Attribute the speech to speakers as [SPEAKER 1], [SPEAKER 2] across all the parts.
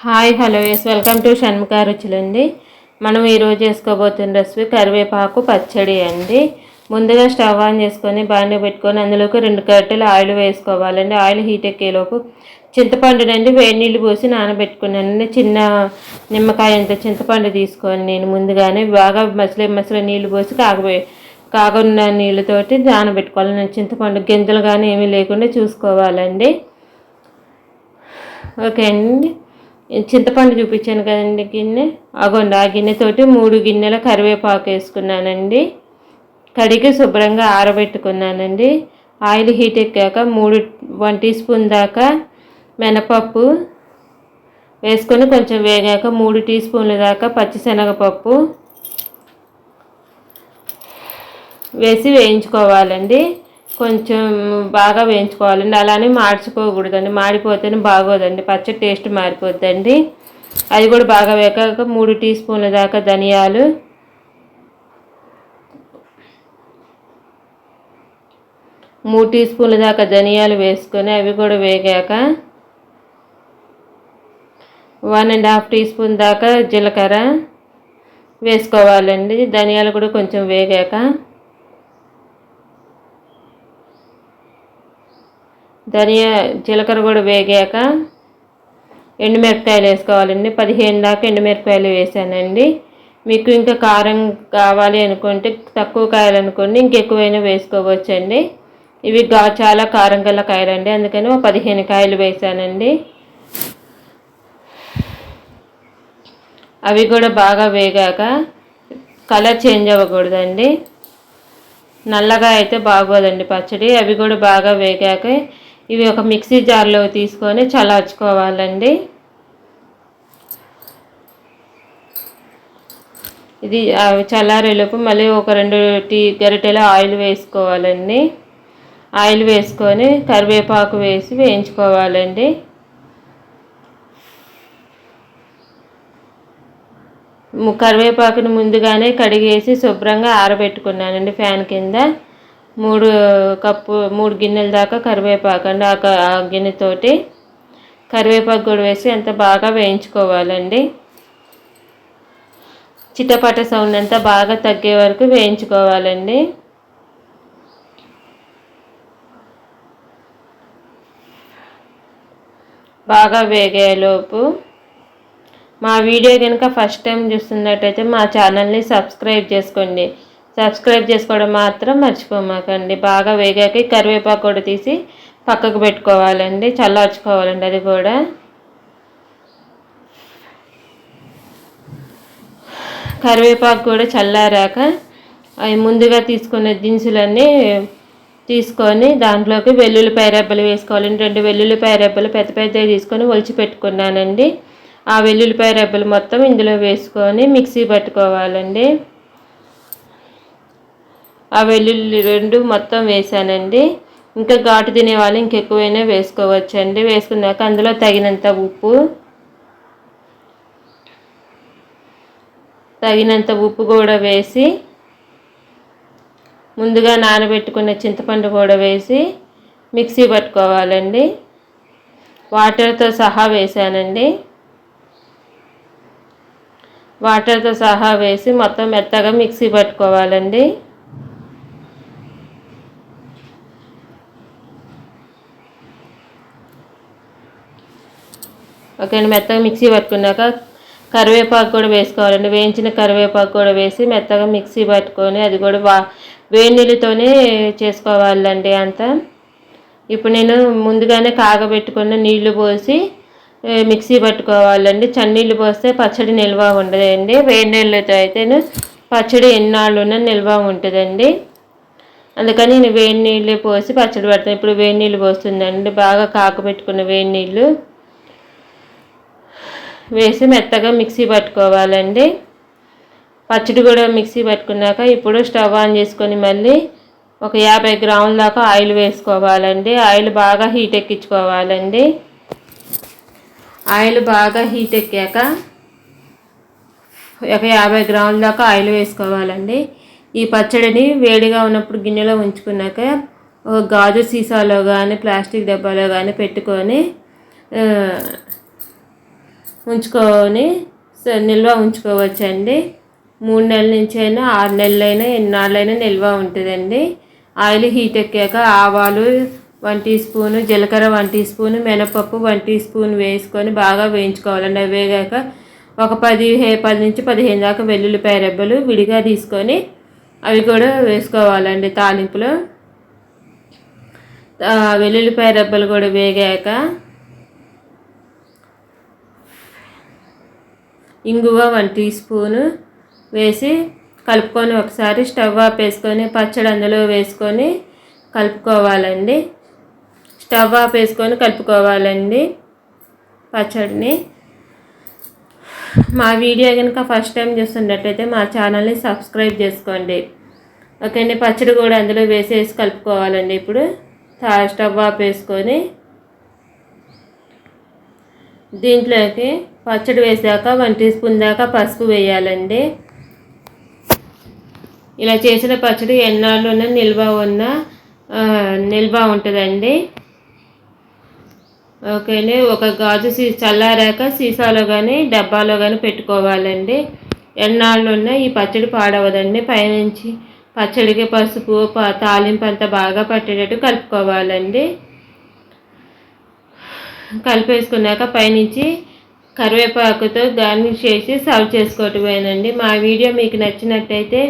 [SPEAKER 1] Hi hello yes welcome to Shanmukha రుచులండి. మనం ఈరోజు చేసుకోబోతున్న recipe కరివేపాకు పచ్చడి అండి. ముందుగా స్టవ్ ఆన్ చేసుకొని బాండి పెట్టుకొని అందులోకి రెండు కట్టెలు ఆయిల్ వేసుకోవాలండి. ఆయిల్ హీట్ ఎక్కేలోపు చింతపండునండి వేడి నీళ్ళు పోసి నానబెట్టుకున్నానండి చిన్న నిమ్మకాయ అంత చింతపండు తీసుకొని నేను ముందుగానే బాగా మసలే మసలి నీళ్ళు పోసి కాగబే కాగున్న నీళ్ళతోటి నానబెట్టుకోవాలి. నేను చింతపండు గింజలు కానీ ఏమీ లేకుండా చూసుకోవాలండి. ఓకే అండి. చింతపండు చూపించాను కదండి గిన్నె. అగోండి ఆ గిన్నెతోటి మూడు గిన్నెల కరివేపాకు వేసుకున్నానండి. కడిగి శుభ్రంగా ఆరబెట్టుకున్నానండి. ఆయిల్ హీట్ ఎక్కాక మూడు వన్ టీ స్పూన్ దాకా మినపప్పు వేసుకొని కొంచెం వేగాక మూడు టీ స్పూన్ల దాకా పచ్చిశనగపప్పు వేసి వేయించుకోవాలండి. కొంచెం బాగా వేయించుకోవాలండి. అలానే మార్చుకోకూడదండి. మాడిపోతేనే బాగోదండి. పచ్చడి టేస్ట్ మారిపోద్దండి. అది కూడా బాగా వేకాక మూడు టీ స్పూన్ల దాకా ధనియాలు. మూడు టీ స్పూన్ల దాకా ధనియాలు వేసుకొని అవి కూడా వేగాక one and half teaspoon దాకా జీలకర్ర వేసుకోవాలండి. ధనియాలు కూడా కొంచెం వేగాక ధనియా జీలకర్ర కూడా వేగాక ఎండుమిరపకాయలు వేసుకోవాలండి. పదిహేను దాకా ఎండుమిరపకాయలు వేసానండి. మీకు ఇంకా కారం కావాలి అనుకుంటే తక్కువ కాయలు అనుకోండి ఇంకెక్కువైనా వేసుకోవచ్చండి. ఇవి గా చాలా కారం గల కాయలండి. అందుకని ఒక పదిహేను కాయలు వేసానండి. అవి కూడా బాగా వేగాక కలర్ చేంజ్ అవ్వకూడదండి. నల్లగా అయితే బాగోదండి పచ్చడి. అవి కూడా బాగా వేగాక ఇవి ఒక మిక్సీ జార్లో తీసుకొని చల్లార్చుకోవాలండి. ఇది చల్లారేలోపు మళ్ళీ ఒక రెండు టీ గరిటెల ఆయిల్ వేసుకోవాలండి. ఆయిల్ వేసుకొని కరివేపాకు వేసి వేయించుకోవాలండి. కరివేపాకుని ముందుగానే కడిగేసి శుభ్రంగా ఆరబెట్టుకున్నానండి ఫ్యాన్ కింద. మూడు కప్పు మూడు గిన్నెల దాకా కరివేపాకు అండి. ఆ గిన్నెతోటి కరివేపాకు కూడా వేసి అంత బాగా వేయించుకోవాలండి. చిట్టపట సౌండ్ అంతా బాగా తగ్గే వరకు వేయించుకోవాలండి. బాగా వేగేలోపు మా వీడియో కనుక ఫస్ట్ టైం చూస్తున్నట్టయితే మా ఛానల్ని సబ్స్క్రైబ్ చేసుకోండి. సబ్స్క్రైబ్ చేసుకోవడం మాత్రం మర్చిపోమాకండి. బాగా వేగాక కరివేపాకు కూడా తీసి పక్కకు పెట్టుకోవాలండి. చల్లార్చుకోవాలండి అది కూడా. కరివేపాకు కూడా చల్లారాక అవి ముందుగా తీసుకున్న దినుసులన్నీ తీసుకొని దాంట్లోకి వెల్లుల్లిపాయ రెబ్బలు వేసుకోవాలండి. రెండు వెల్లుల్లిపాయ రెబ్బలు పెద్ద పెద్దవి తీసుకొని ఒలిచి పెట్టుకున్నానండి. ఆ వెల్లుల్లిపాయ రెబ్బలు మొత్తం ఇందులో వేసుకొని మిక్సీ పట్టుకోవాలండి. ఆ వెల్లుల్లి రెండు మొత్తం వేసానండి ఇంకా ఘాటు తినే వాళ్ళు ఇంకెక్కువైనా వేసుకోవచ్చండి. వేసుకున్నాక అందులో తగినంత ఉప్పు తగినంత ఉప్పు కూడా వేసి ముందుగా నానబెట్టుకున్న చింతపండు కూడా వేసి మిక్సీ పట్టుకోవాలండి. వాటర్తో సహా వేసానండి వాటర్తో సహా వేసి మొత్తం మెత్తగా మిక్సీ పట్టుకోవాలండి. ఓకే అండి మెత్తగా మిక్సీ పట్టుకున్నాక కరివేపాకు కూడా వేసుకోవాలండి. వేయించిన కరివేపాకు కూడా వేసి మెత్తగా మిక్సీ పట్టుకొని అది కూడా వా వేడి నీళ్ళతోనే చేసుకోవాలండి అంతా. ఇప్పుడు నేను ముందుగానే కాగబెట్టుకున్న నీళ్ళు పోసి మిక్సీ పట్టుకోవాలండి. చన్నీళ్ళు పోస్తే పచ్చడి నిల్వ ఉండదండి. వేడి నీళ్ళతో అయితే పచ్చడి ఎన్నాళ్ళు ఉన్న నిల్వ ఉంటుందండి. అందుకని నేను వేడి నీళ్ళు పోసి పచ్చడి పెడతాను. ఇప్పుడు వేడి నీళ్ళు పోస్తుందండి. బాగా కాకబెట్టుకున్న వేడి నీళ్ళు. వేసి మెత్తగా మిక్సీ పట్టుకోవాలండి. పచ్చడి కూడా మిక్సీ పట్టుకున్నాక ఇప్పుడు స్టవ్ ఆన్ చేసుకొని మళ్ళీ ఒక యాభై గ్రాముల దాకా ఆయిల్ వేసుకోవాలండి. ఆయిల్ బాగా హీట్ ఎక్కించుకోవాలండి. ఆయిల్ బాగా హీట్ ఎక్కాక ఒక యాభై గ్రాముల దాకా ఆయిల్ వేసుకోవాలండి. ఈ పచ్చడిని వేడిగా ఉన్నప్పుడు గిన్నెలో ఉంచుకున్నాక ఒక గాజు సీసాలో కానీ ప్లాస్టిక్ డబ్బాలో కానీ పెట్టుకొని ఉంచుకొని నిల్వ ఉంచుకోవచ్చండి. మూడు నెలల నుంచి అయినా ఆరు నెలలైనా ఎన్ని నాళ్ళైనా నిల్వ ఉంటుందండి. ఆయిల్ హీట్ ఎక్కాక ఆవాలు వన్ టీ స్పూను జీలకర్ర వన్ టీ స్పూను మినపప్పు వన్ టీ స్పూన్ వేసుకొని బాగా వేయించుకోవాలండి అవి వేగాక ఒక పది పది నుంచి పదిహేను దాకా వెల్లుల్లిపాయ రెబ్బలు విడిగా తీసుకొని అవి కూడా వేసుకోవాలండి తాలింపులో. వెల్లుల్లిపాయ రెబ్బలు కూడా వేగాక ఇంగువ వన్ టీ స్పూను వేసి కలుపుకొని ఒకసారి స్టవ్ ఆపేసుకొని పచ్చడి అందులో వేసుకొని కలుపుకోవాలండి. స్టవ్ ఆపేసుకొని కలుపుకోవాలండి పచ్చడిని. మా వీడియో కనుక ఫస్ట్ టైం చూస్తున్నట్టయితే మా ఛానల్ని సబ్స్క్రైబ్ చేసుకోండి. ఓకే అండి పచ్చడి కూడా అందులో వేసేసి కలుపుకోవాలండి ఇప్పుడు. తా- స్టవ్ ఆపేసుకొని దీంట్లోకి పచ్చడి వేసాక వన్ టీ స్పూన్ దాకా పసుపు వేయాలండి. ఇలా చేసిన పచ్చడి ఎన్నాళ్ళున్నా నిల్వ ఉన్న నిల్వ ఉంటుందండి. ఓకేనే ఒక గాజు సీ చల్లారాక సీసాలో కానీ డబ్బాలో కానీ పెట్టుకోవాలండి. ఎన్నాళ్ళు ఉన్న ఈ పచ్చడి పాడవదండి. పైనుంచి పచ్చడికి పసుపు తాలింపు అంతా బాగా పట్టేటట్టు కలుపుకోవాలండి. కలిపేసుకున్నాక పైనుంచి కరివేపాకుతో గార్నిష్ చేసి సర్వ్ చేసుకోవటమేనండి. మా వీడియో మీకు నచ్చినట్టయితే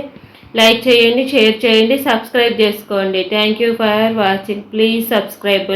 [SPEAKER 1] లైక్ చేయండి షేర్ చేయండి సబ్స్క్రైబ్ చేసుకోండి. Thank you for watching please subscribe